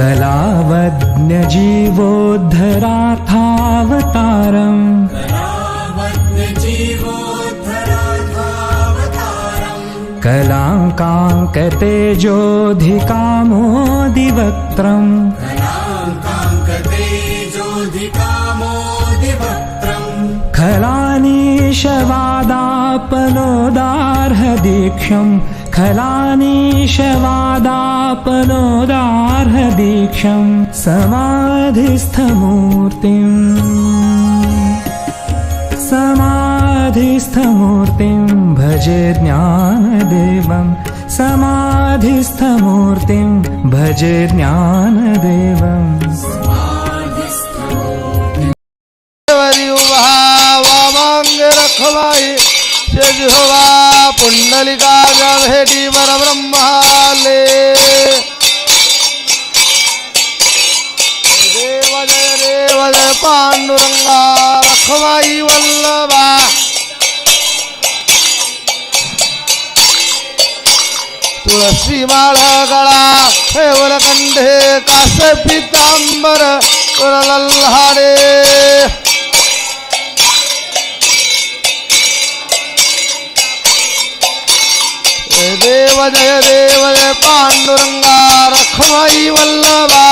कलावज्ञजीवोद्धराथावतारम् कलाङ्काङ्कतेजोऽधिकामोदिवक्त्रम् कामोदिवक्त्रम् खलानिशवादापलोदार्हदीक्षम्। खलानीशवादापनोदार्हदीक्षम् समाधिस्थमूर्तिम्। समाधिस्थमूर्तिम् भजे ज्ञानदेवम् समाधिस्थमूर्तिम् भजे ज्ञानदेवम् समाधिस्थ मूर्तिं भजे भेटी वर ब्रह्माले देव जय देव जय पांडुरंगा रखवाई वल्लभा। तुळशी माळ गळा ठेवल कंढे कास पितांबर लल्हाडे जय देव जय देव जय पांडुरंगा रखमाई वल्लभा।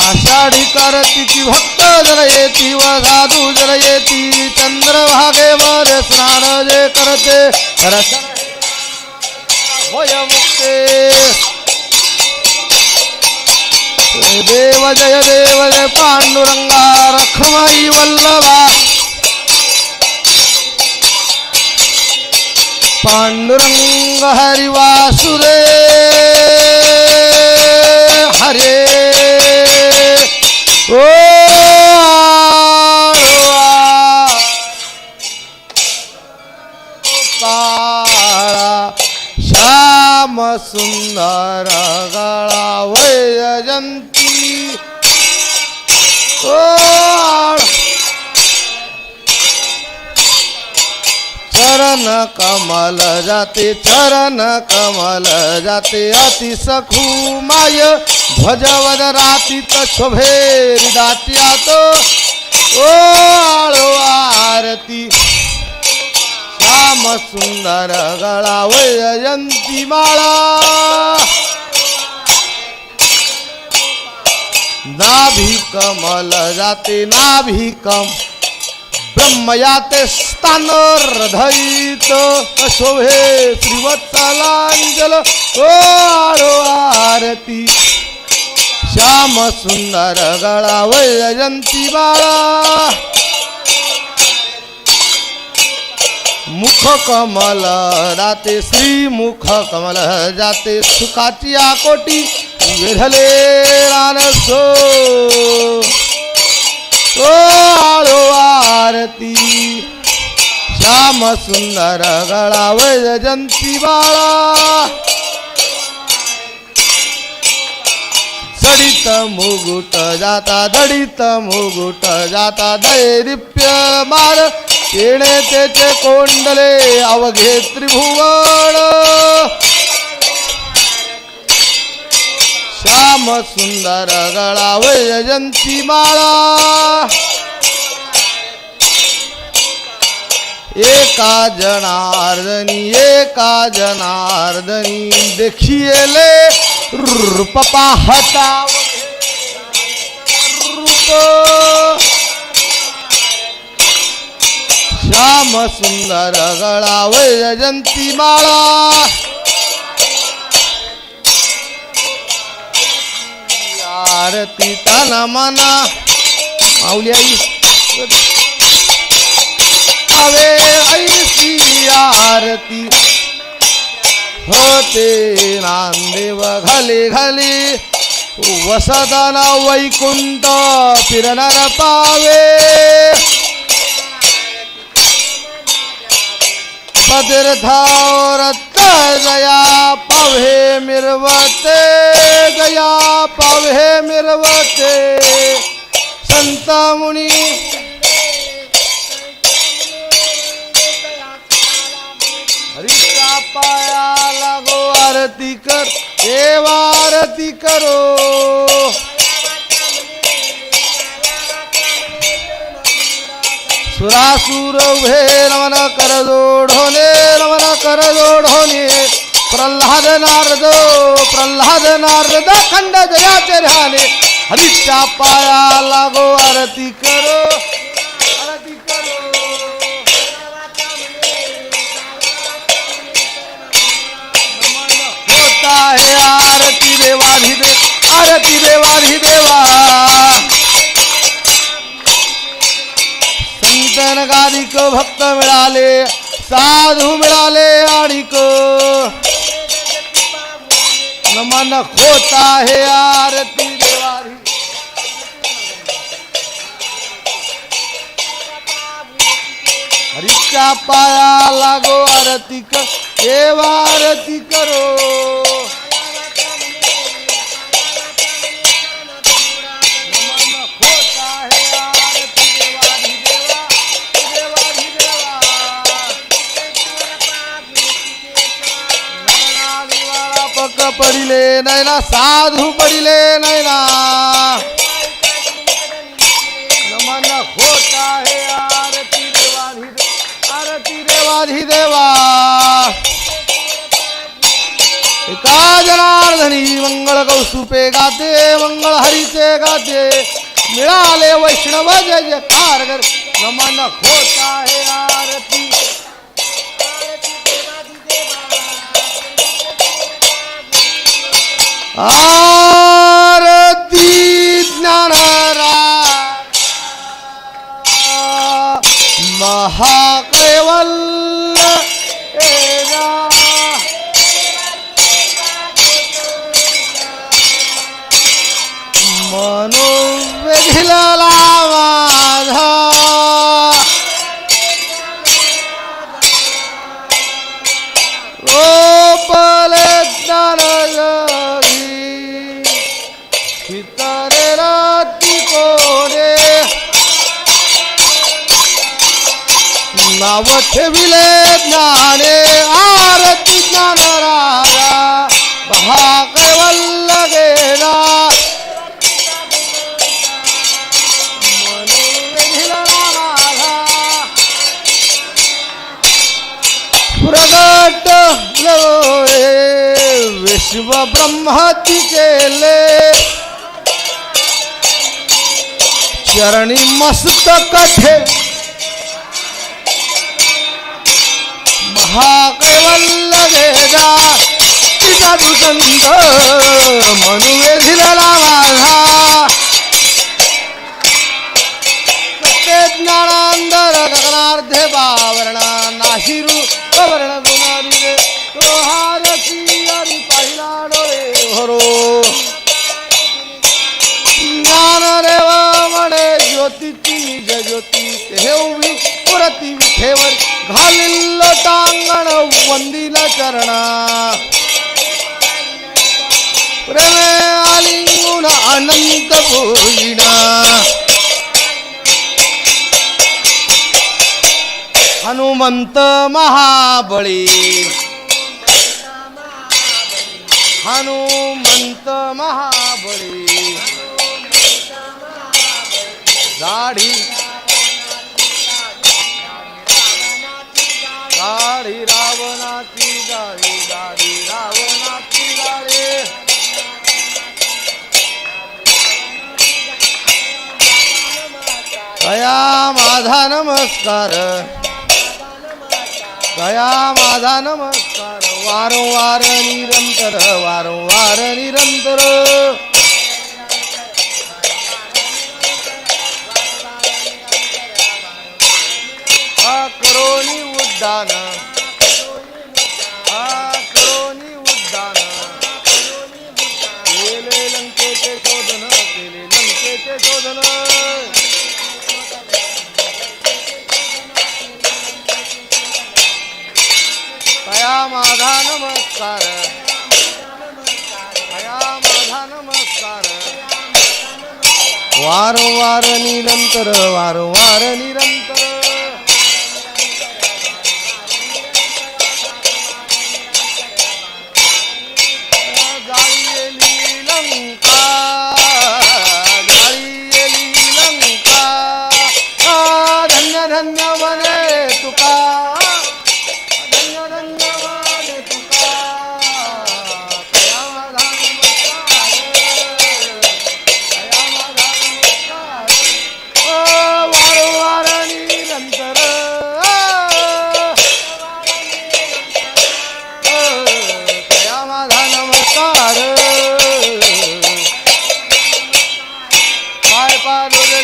आषाढी कार्तिकी भक्त जर येती व साधू जर येती चंद्रभागे वर स्नान जे करते देव जय देव जय पांडुरंगा रखमाई वल्लभा। पांडुरंग हरिवासुरे हरे ओ आळवा. श्याम सुंदर चरण कमल जाते चरण कमल जाते अति सखू माय। ध्वजवद रातीत शोभे दाट्यात ओ आळो आरती। श्याम सुंदर गळा वयंती माळा। नाभी कमल जाते नाभी कम ब्रह्मयाते स्थान हृदयित शोभे श्रीवत्सलांजल ओ आरो आरती। श्याम सुंदर गळा वैजयंती बाळा। मुख कमल जाते श्री मुख कमल जाते सुखाची आकोटी वेधले रानसो। ओ श्याम सुंदर गळा वैजयंती बाळा सडित मुगुट जाता दडित मुगुट जाता दैरिप्य मार येणे त्याचे कोंडले अवघे त्रिभुवन श्याम सुंदर गळावय जंती माळा एका जनार्दनी एका जनार्दनी देखिएले रूप पाहता रूप. श्याम सुंदर गळा वैजयंती माळा. आरती तन मना. माऊली आई. अवे ऐसी आरती. होते नांदेव घाले घाले. वसदाना वैकुंठ फिरणार पावे. पदरथावरत जया पावे मिरवते जया पावे मिरवते. संत मुनी आरती कर देव आरती करो. सुरासुर उभे नमन कर जोडोने नमन कर जोडोने प्रल्हाद नारद प्रल्हाद नारद खंड जयाचे ध्याने. हरीच्या पाया लागो आरती करो. होता है आरती दे आरती देवाधिदेवा संतन गादिक भक्त मिळाले साधू मिळाले आणिक नमन होता है आरती देवाधी हरीच्या पाया लागो आरती कर देवा आरती करो। पडिले नैना साधू पडिले नैना नमन होता है आरती देवाधिदेवा आरती देवाधिदेवा एका जनार्दनी मंगळ कौसुपे गाते मंगळ हरीचे गाते। मिळाले वैष्णव जय जयकार कर नमन होता है आरती आरती ज्ञान महा नाव ठेविले ज्ञाने आरती ज्ञान राजा कैवल्ल गेला प्रगट विश्व ब्रह्माती केले चरणी मस्त कठे महाकैवल्य वेदा तिचा दुसंत म्हणू वेधिला माझा ज्ञानांदर गगनार्धे बावरणा नाशिरू वर्ण गुणारी रे तो हारसी हरी पाहिला डोळे भरो. ज्ञान देव म्हणे ज्योतीची ज्योती हे पुरती विठेवर घालिल टांगण वंदिल चरणा प्रेमे आलिंगुन अनंत भोईना हनुमंत महाबळी. हनुमंत महाबळी. दाढी दया माझा नमस्कार. दया माझा नमस्कार. वारंवार निरंतर वारंवार निरंतर. करोनी उड्डाण नमस्कार। दया माझा नमस्कार। वारंवार निरंतर वारंवार निरंतर। पारोले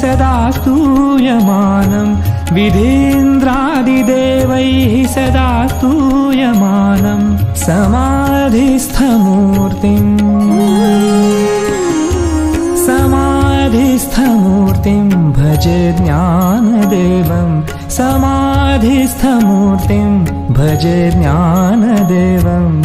सदास्तूयमानम् विधीन्द्रादिदेवैः सदा स्तूयमानम् समाधिस्थ मूर्तिम् समाधिस्थ मूर्तिम् भजे ज्ञानदेवम्। समाधिस्थ मूर्तिं भजे ज्ञान देवम्